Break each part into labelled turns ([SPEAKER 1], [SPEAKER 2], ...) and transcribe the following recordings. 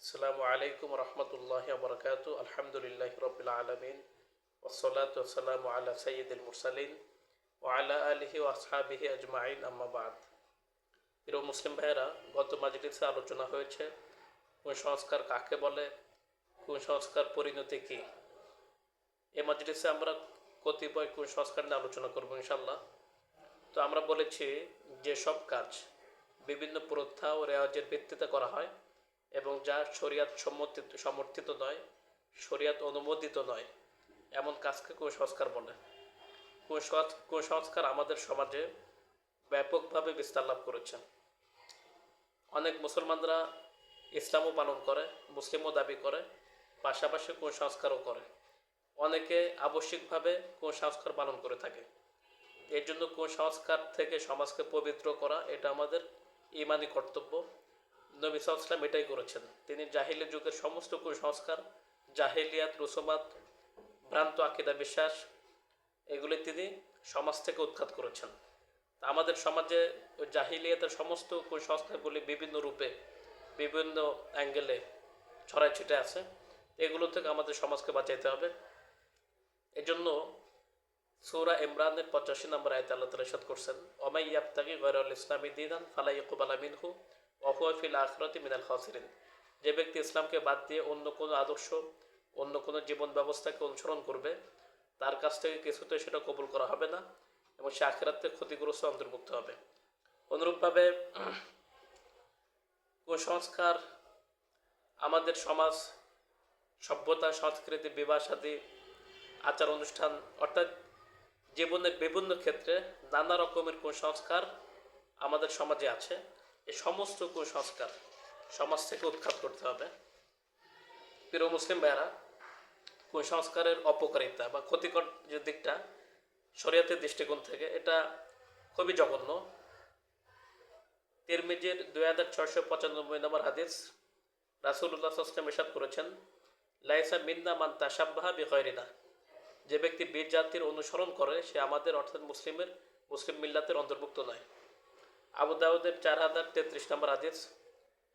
[SPEAKER 1] আসসালামু আলাইকুম রহমতুল্লাহ বরকাত। আলহামদুলিল্লাহ রবিল আলমিন। ওসলাত ওসালাম আলা সঈদুল মুরসালিন ও আলা আলহি ও আসহাবিহি আজমাইন আম্মাবাদ প্রিয় মুসলিম ভাইয়েরা, গত মাজলিসে আলোচনা হয়েছে কুসংস্কার কাকে বলে কুসংস্কার পরিণতি কী? এ মাজলিসে আমরা কতিপয় কুসংস্কার নিয়ে আলোচনা করব ইনশাল্লাহ তো আমরা বলেছি যে সব কাজ বিভিন্ন প্রথা ও রেওয়াজের ভিত্তিতে করা হয়। এবং যা শরিয়াত সম্মতিত সমর্থিত নয়, শরিয়াত অনুমোদিত নয়, এমন কাজকে কুসংস্কার বলে। কুসংস- কুসংস্কার আমাদের সমাজে ব্যাপকভাবে বিস্তার লাভ করেছে। অনেক মুসলমানরা ইসলামও পালন করে, মুসলিমও দাবি করে, পাশাপাশি কুসংস্কারও করে। অনেকে আবশ্যিকভাবে কুসংস্কার পালন করে থাকে। এর জন্য কুসংস্কার থেকে সমাজকে পবিত্র করা, এটা আমাদের ইমানি কর্তব্য। নবী সাল্লাম এটাই করেছেন। তিনি জাহিলি যুগের সমস্ত কুসংস্কার, জাহিলিয়াত, রুসুমাত, ভ্রান্ত আকিদা, বিশ্বাস, এগুলি তিনি সমাজ থেকে উৎখাত করেছেন। আমাদের সমাজে ওই জাহিলিয়াতের সমস্ত কুসংস্কারগুলি বিভিন্ন রূপে, বিভিন্ন অ্যাঙ্গেলে ছড়াই ছিটে আছে। এগুলো থেকে আমাদের সমাজকে বাঁচাইতে হবে। এজন্য সৌরা ইমরানের পঁচাশি নম্বর আয়তে আল্লাহ তালা সাদ করছেন, ওমাই ইয়াবতাকি গয়রুল ইসলামী দিনান ফালাই ইকুবালা অফিল আখরতি মিনাল খাসিরিন। যে ব্যক্তি ইসলামকে বাদ দিয়ে অন্য কোনো আদর্শ, অন্য কোনো জীবন ব্যবস্থাকে অনুসরণ করবে, তার কাছ থেকে কিছুতে সেটা কবুল করা হবে না এবং সে আখেরাতে ক্ষতিগ্রস্ত অন্তর্ভুক্ত হবে। অনুরূপভাবে কুসংস্কার আমাদের সমাজ, সভ্যতা, সংস্কৃতি, বিবাহ, সাদী, আচার, অনুষ্ঠান, অর্থাৎ জীবনের বিভিন্ন ক্ষেত্রে নানা রকমের কুসংস্কার আমাদের সমাজে আছে। এই সমস্ত কুসংস্কার সমাজ থেকে উৎখাত করতে হবে। প্রিয় মুসলিম ভাইয়েরা, কুসংস্কারের অপকারিতা বা ক্ষতিকর যে দিকটা শরীয়তের দৃষ্টিকোণ থেকে, এটা খুবই জঘন্য। তিরমিজের দুই হাজার ছয়শো পঁচানব্বই নম্বর হাদিস রাসুল্লাহ আসলাম এসাদ করেছেন, লাইসা মিন্না মান তাসাব্বাহা বিহরিনা যে ব্যক্তি বীর জাতির অনুসরণ করে, সে আমাদের, অর্থাৎ মুসলিমের, মুসলিম মিল্লাতের অন্তর্ভুক্ত নয়। আবু দাউদের চার হাজার তেত্রিশ নম্বর আদিস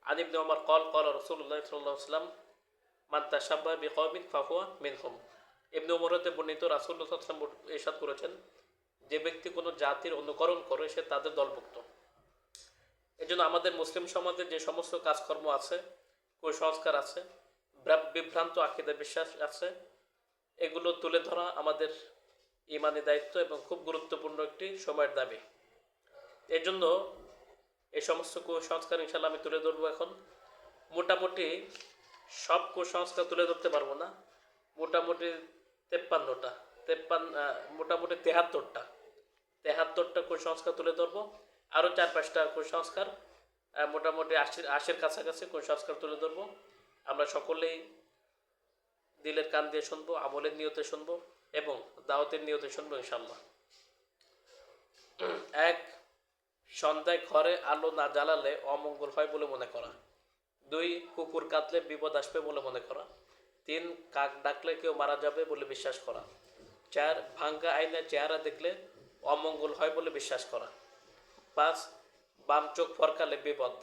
[SPEAKER 1] আনিবনে ওমর কল কল রসুল্লাহ সাল্লাম মান তাসাব্বাহ বিকমিন ফাহুয়া মিনহুম। ইবনে ওমরতে বর্ণিত সাল্লাম এসাদ করেছেন, যে ব্যক্তি কোনো জাতির অনুকরণ করে, সে তাদের দলভুক্ত। এই জন্য আমাদের মুসলিম সমাজে যে সমস্ত কাজকর্ম আছে, কুসংস্কার আছে বিভ্রান্ত আকিদা বিশ্বাস আছে, এগুলো তুলে ধরা আমাদের ইমানি দায়িত্ব এবং খুব গুরুত্বপূর্ণ একটি সময়ের দাবি। এই জন্য এই সমস্ত কুসংস্কার ইনশাল্লাহ আমি তুলে ধরবো এখন। মোটামুটি সব কুসংস্কার তুলে ধরতে পারব না। মোটামুটি তেপ্পান্নটা, তেপ্পান্ন মোটামুটি তেহাত্তরটা। তেহাত্তরটা কুসংস্কার তুলে ধরবো। আরও চার পাঁচটা কুসংস্কার মোটামুটি আশির আশির কাছাকাছি কুসংস্কার তুলে ধরবো। আমরা সকলেই দিলের কান দিয়ে শুনব, আমলের নিয়তে শুনব এবং দাওয়াতের নিয়তে শুনব ইনশাল্লাহ এক সন্ধ্যায় ঘরে আলো না জ্বালালে অমঙ্গল হয় বলে মনে করা। দুই, কুকুর কাঁদলে বিপদ আসবে বলে মনে করা। তিন, কাক ডাকলে কেউ মারা যাবে বলে বিশ্বাস করা। চার, ভাঙ্গা আইনের চেহারা দেখলে অমঙ্গল হয় বলে বিশ্বাস করা। পাঁচ, বাম চোখ ফরকালে বিপদ,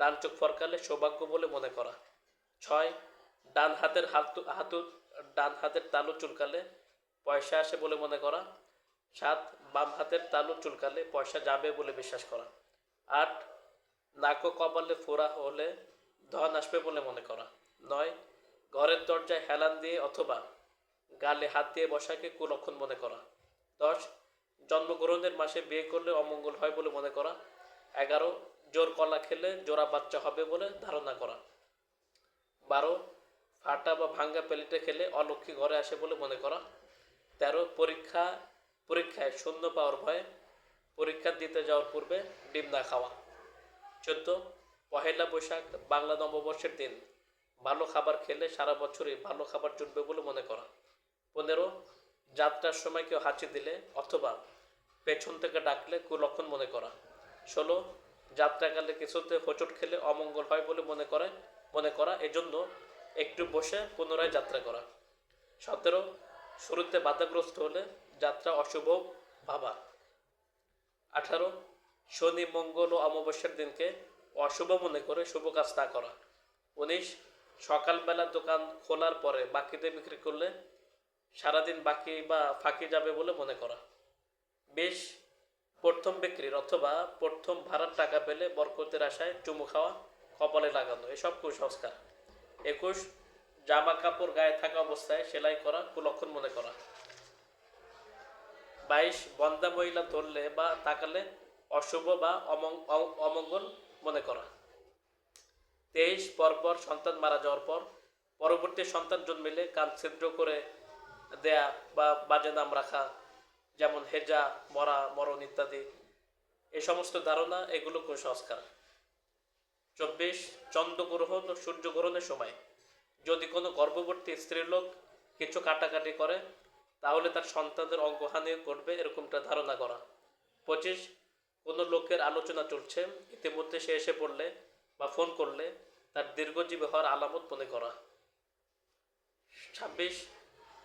[SPEAKER 1] ডান চোখ ফরকালে সৌভাগ্য বলে মনে করা। ছয়, ডান হাতের হাতু হাতু ডান হাতের তালু চুলকালে পয়সা আসে বলে মনে করা। সাত, বাম হাতের তালু চুলকালে পয়সা যাবে বলে বিশ্বাস করা। আট, নাক কপালে ফোড়া হলে ধন আসবে বলে মনে করা। নয়, ঘরের দরজায় হেলান দিয়ে অথবা গালে হাত দিয়ে বসাকে কুলক্ষণ মনে করা। দশ, জন্মগ্রহণের মাসে বিয়ে করলে অমঙ্গল হয় বলে মনে করা। এগারো, জোর কলা খেলে জোড়া বাচ্চা হবে বলে ধারণা করা। বারো, ফাটা বা ভাঙ্গা প্লেটে খেলে অলক্ষী ঘরে আসে বলে মনে করা। তেরো, পরীক্ষা পরীক্ষায় শূন্য পাওয়ার ভয়ে পরীক্ষা দিতে যাওয়ার পূর্বে ডিম না খাওয়া। চোদ্দ, পহেলা বৈশাখ, বাংলা নববর্ষের দিন। ভালো খাবার খেলে সারা বছরই ভালো খাবার জুটবে বলে মনে করা। পনেরো, যাত্রার সময় কেউ হাঁচি দিলে অথবা পেছন থেকে ডাকলে কুলক্ষণ মনে করা। ষোলো, যাত্রাকালে কিছুতে হোঁচট খেলে অমঙ্গল হয় বলে মনে করে, মনে করা। এজন্য একটু বসে পুনরায় যাত্রা করা। সতেরো, শুরুতে বাধাগ্রস্ত হলে যাত্রা অশুভ ভাবা। আঠারো, শনি, মঙ্গল ও অমাবস্যার দিনকে অশুভ মনে করে শুভ কাজ না করা। উনিশ, সকালবেলা দোকান খোলার পরে বাকিতে বিক্রি করলে সারাদিন বাকি বা ফাঁকি যাবে বলে মনে করা। বেশ, প্রথম বিক্রির অথবা প্রথম ভাড়ার টাকা পেলে বরকতের আশায় চুমু খাওয়া, কপালে লাগানো, এসব কুসংস্কার। একুশ, জামা কাপড় গায়ে থাকা অবস্থায় সেলাই করা, কুলক্ষণ মনে করা। বাইশ বন্দা মহিলা ধরলে বা তাকালে অশুভ বা অমঙ্গল মনে করা। তেইশ, পরপর সন্তান মারা যাওয়ার পর পরবর্তী সন্তান জন্মিলে কান ছিদ্র করে দেয়া বা বাজে নাম রাখা, যেমন হেজা, মরা, মরণ ইত্যাদি। এই সমস্ত ধারণা, এগুলো কুসংস্কার। চব্বিশ, চন্দ্রগ্রহণ ও সূর্যগ্রহণের সময় যদি কোনো গর্ভবতী স্ত্রীলোক কিছু কাটাকাটি করে তাহলে তার সন্তানদের অঙ্গহানি ঘটবে এরকমটা ধারণা করা। পঁচিশ, কোনো লোকের আলোচনা চলছে। ইতিমধ্যে সে এসে পড়লে বা ফোন করলে তার দীর্ঘজীবী হওয়ার আলামত মনে করা। ছাব্বিশ,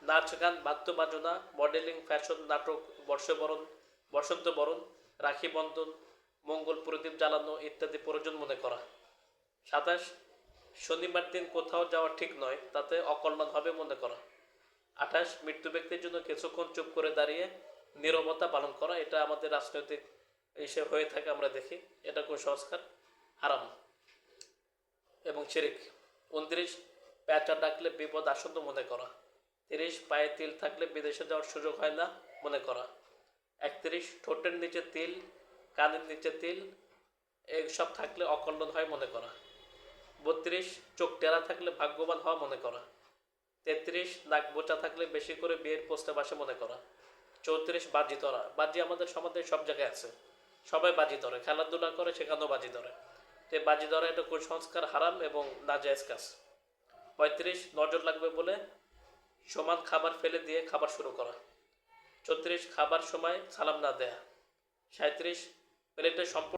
[SPEAKER 1] নাচ গান বাদ্যবাজনা মডেলিং, ফ্যাশন, নাটক, বর্ষবরণ, বসন্ত বরণ, রাখি বন্ধন, মঙ্গল প্রদীপ জ্বালানো ইত্যাদি প্রয়োজন মনে করা। সাতাশ, শনিবার দিন কোথাও যাওয়া ঠিক নয়, তাতে অকল্যাণ হবে মনে করা। আঠাশ মৃত্যু ব্যক্তির জন্য কিছুক্ষণ চুপ করে দাঁড়িয়ে নীরবতা পালন করা, এটা আমাদের রাজনৈতিক হিসেবে হয়ে থাকে, আমরা দেখি। এটা কুসংস্কার হারাম এবং শিরিক। উনত্রিশ প্যাঁচা ডাকলে বিপদ আসন্ন মনে করা। তিরিশ, পায়ে তিল থাকলে বিদেশে যাওয়ার সুযোগ হয় না মনে করা। একত্রিশ, ঠোঁটের নিচে তিল, কানের নিচে তিল এইসব থাকলে অকল্যাণ হয় মনে করা। বত্রিশ, চোখ টেরা থাকলে ভাগ্যবান হওয়া মনে করা। তেত্রিশ নাক বোচা থাকলে বেশি করে বিয়ের প্রস্তাব আসে মনে করা। চৌত্রিশ বাজি ধরা। বাজি আমাদের সমাজে সব জায়গায় আছে। সবাই বাজি ধরে। খেলাধুলা করে, সেখানেও বাজি ধরে। তো বাজি ধরা এটা কুসংস্কার হারাম এবং নাজায়েজ কাজ। পঁয়ত্রিশ, নজর লাগবে বলে সমান খাবার ফেলে দিয়ে খাবার শুরু করা। ছত্রিশ খাবার সময় সালাম না দেয়া। সাঁত্রিশ প্লেটে সম্পূর্ণ